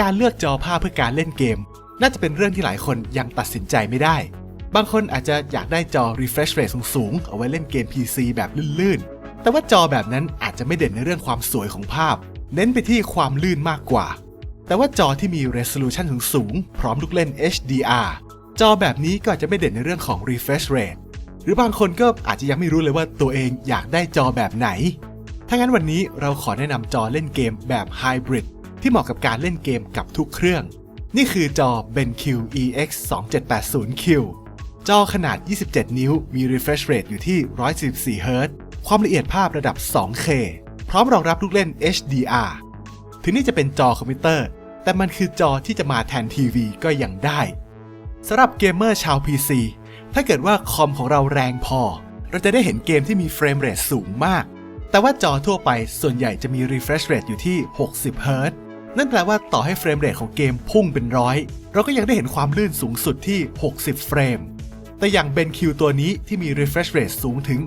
การเลือกจอภาพเพื่อการเล่นเกม น่าจะเป็นเรื่องที่หลายคนยังตัดสินใจไม่ได้ บางคนอาจจะอยากได้จอ refresh rate สูงๆ เอาไว้เล่นเกม PC แบบลื่นๆ แต่ว่าจอแบบนั้นอาจจะไม่เด่นในเรื่องความสวยของภาพ เน้นไปที่ความลื่นมากกว่า แต่ว่าจอที่มี resolution สูงๆ พร้อมลูกเล่น HDR จอแบบนี้ก็อาจจะไม่เด่นในเรื่องของ refresh rate หรือบางคนก็อาจจะยังไม่รู้เลยว่าตัวเองอยากได้จอแบบไหน ถ้างั้นวันนี้เราขอแนะนำจอเล่นเกมแบบ Hybrid ที่เหมาะกับการเล่นเกมกับทุกเครื่อง นี่คือจอ BenQ EX 2780Q จอขนาด 27 นิ้ว มี refresh rate อยู่ที่ 144 Hz ความละเอียดภาพระดับ 2K พร้อมรองรับลูกเล่น HDR ถึงนี่จะเป็นจอคอมพิวเตอร์ แต่มันคือจอที่จะมาแทนทีวีก็ยังได้ สำหรับเกมเมอร์ชาว PC ถ้าเกิดว่าคอมของเราแรงพอ เราจะได้เห็นเกมที่มีเฟรมเรทสูงมาก แต่ว่าจอทั่วไปส่วนใหญ่จะมี refresh rate อยู่ที่ 60 Hz นั่นแปลว่าต่อให้เฟรมเรทของเกมพุ่งเป็นร้อยเราก็ยังได้เห็นความลื่นสูงสุดที่ 60 เฟรม แต่อย่าง BenQ ตัวนี้ที่มี refresh rate สูงถึง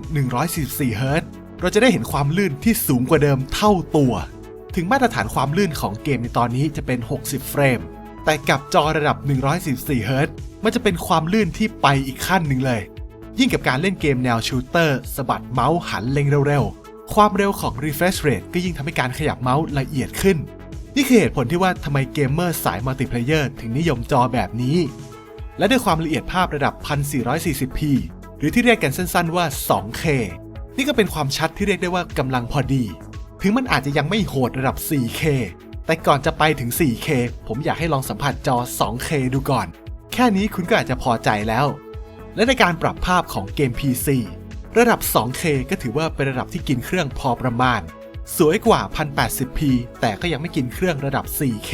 144 Hz เราจะได้เห็นความลื่นที่สูงกว่าเดิมเท่าตัว ถึงมาตรฐานความลื่นของเกมในตอนนี้จะเป็น 60 เฟรม แต่กับจอระดับ 144 Hz มันจะเป็นความลื่นที่ไปอีกขั้นหนึ่งเลย ยิ่งกับการเล่นเกมแนวชูเตอร์สะบัดเมาส์หันเล็งเร็วๆ ความเร็วของ refresh rate ก็ยิ่งทำให้การขยับเมาส์ละเอียดขึ้น นี่คือเหตุผลที่ว่าทำไมเกมเมอร์สายมัลติเพลเยอร์ถึงนิยมจอแบบนี้ และด้วยความละเอียดภาพระดับ 1440p หรือที่เรียกกันสั้นๆว่า 2K นี่ก็เป็นความชัดที่เรียกได้ว่ากำลังพอดี ถึงมันอาจจะยังไม่โหดระดับ 4K แต่ก่อนจะไปถึง 4K ผมอยากให้ลองสัมผัสจอ 2K ดูก่อน แค่นี้คุณก็อาจจะพอใจแล้ว และในการปรับภาพของเกม PC ระดับ 2K ก็ถือว่าเป็นระดับที่กินเครื่องพอประมาณ สวยกว่า 1080p แต่ก็ยังไม่กินเครื่องระดับ 4K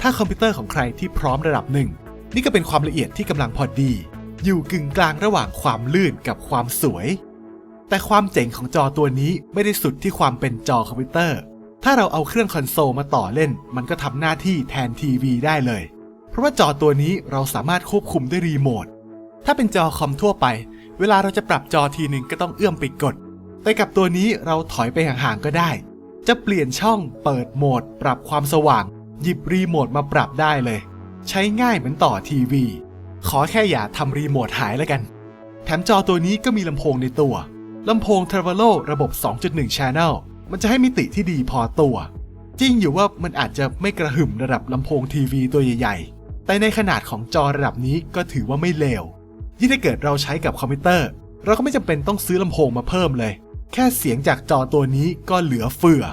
ถ้าคอมพิวเตอร์ของใครที่พร้อมระดับหนึ่ง นี่ก็เป็นความละเอียดที่กำลังพอดี อยู่กึ่งกลางระหว่างความลื่นกับความสวย แต่ความเจ๋งของจอตัวนี้ไม่ได้สุดที่ความเป็นจอคอมพิวเตอร์ ถ้าเราเอาเครื่องคอนโซลมาต่อเล่น มันก็ทำหน้าที่แทนทีวีได้เลย เพราะว่าจอตัวนี้เราสามารถควบคุมด้วยรีโมท ถ้าเป็นจอคอมทั่วไป เวลาเราจะปรับจอทีหนึ่งก็ต้องเอื้อมไปกด แต่กับตัวนี้เราถอยไปห่างๆก็ได้ จะเปลี่ยนช่องเปิดโหมด ปรับความสว่าง หยิบรีโมทมาปรับได้เลย ใช้ง่ายเหมือนต่อทีวี ขอแค่อย่าทำรีโมทหายแล้วกัน แถมจอตัวนี้ก็มีลำโพงในตัวลำโพง t r a v e l o ระบบ 2.1 Channel มันจะให้มิติที่ดีพอตัว จริงอยู่ว่ามันอาจจะไม่กระหึ่มระดับลำโพงทีวีตัวใหญ่ๆ แต่ในขนาดของจอระดับนี้ก็ถือว่าไม่เลว ยิ่งถ้าเกิดเราใช้กับคอมพิวเตอร์ เราก็ไม่จำเป็นต้องซื้อลำโพงมาเพิ่มเลย แค่เสียงจากจอตัวนี้ก็เหลือเฟือ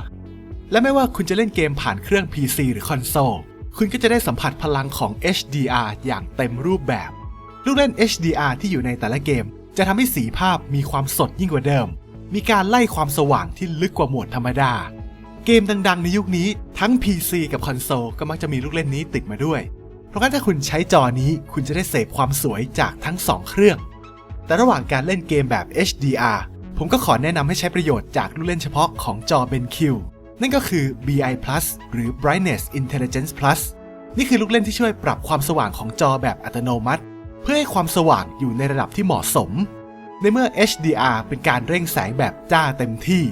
และไม่ว่าคุณจะเล่นเกมผ่านเครื่อง PC หรือคอนโซล คุณก็จะได้สัมผัสพลังของ HDR อย่างเต็มรูปแบบ ลูกเล่น HDR ที่อยู่ในแต่ละเกม จะทำให้สีภาพมีความสดยิ่งกว่าเดิม มีการไล่ความสว่างที่ลึกกว่าโหมดธรรมดา เกมดังๆ ในยุคนี้ทั้ง PC กับคอนโซลก็มักจะมีลูกเล่นนี้ติดมาด้วย เพราะงั้นถ้าคุณใช้จอนี้คุณจะได้เสพความสวยจากทั้ง 2 เครื่อง แต่ระหว่างการเล่นเกมแบบ HDR ผมก็ขอแนะนำให้ใช้ประโยชน์จากลูกเล่นเฉพาะของจอ BenQ นั่นก็คือ BI Plus หรือ Brightness Intelligence Plus นี่คือลูกเล่นที่ช่วยปรับความสว่างของจอแบบอัตโนมัติ เพื่อให้ความสว่างอยู่ในระดับที่เหมาะสม ในเมื่อ HDR เป็นการเร่งแสงแบบจ้าเต็มที่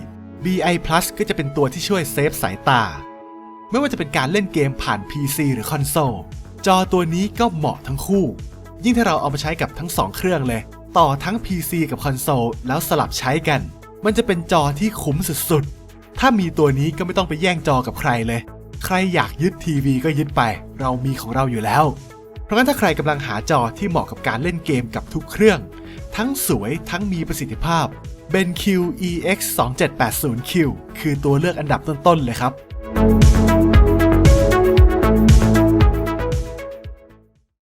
BI Plus ก็จะเป็นตัวที่ช่วยเซฟสายตา ไม่ว่าจะเป็นการเล่นเกมผ่าน PC หรือคอนโซล จอตัวนี้ก็เหมาะทั้งคู่ ยิ่งถ้าเราเอามาใช้กับทั้ง2เครื่องเลย ต่อทั้ง PC กับคอนโซลแล้วสลับใช้กัน มันจะเป็นจอที่คุ้มสุดๆ ถ้ามีตัวนี้ก็ไม่ต้องไปแย่งจอกับใครเลย ใครอยากยึดทีวีก็ยึดไป เรามีของเราอยู่แล้ว เพราะงั้นถ้าใครกำลังหาจอที่เหมาะกับการเล่นเกมกับทุกเครื่อง ทั้งสวยทั้งมีประสิทธิภาพ BenQ EX 2780Q คือตัวเลือกอันดับต้นๆเลยครับ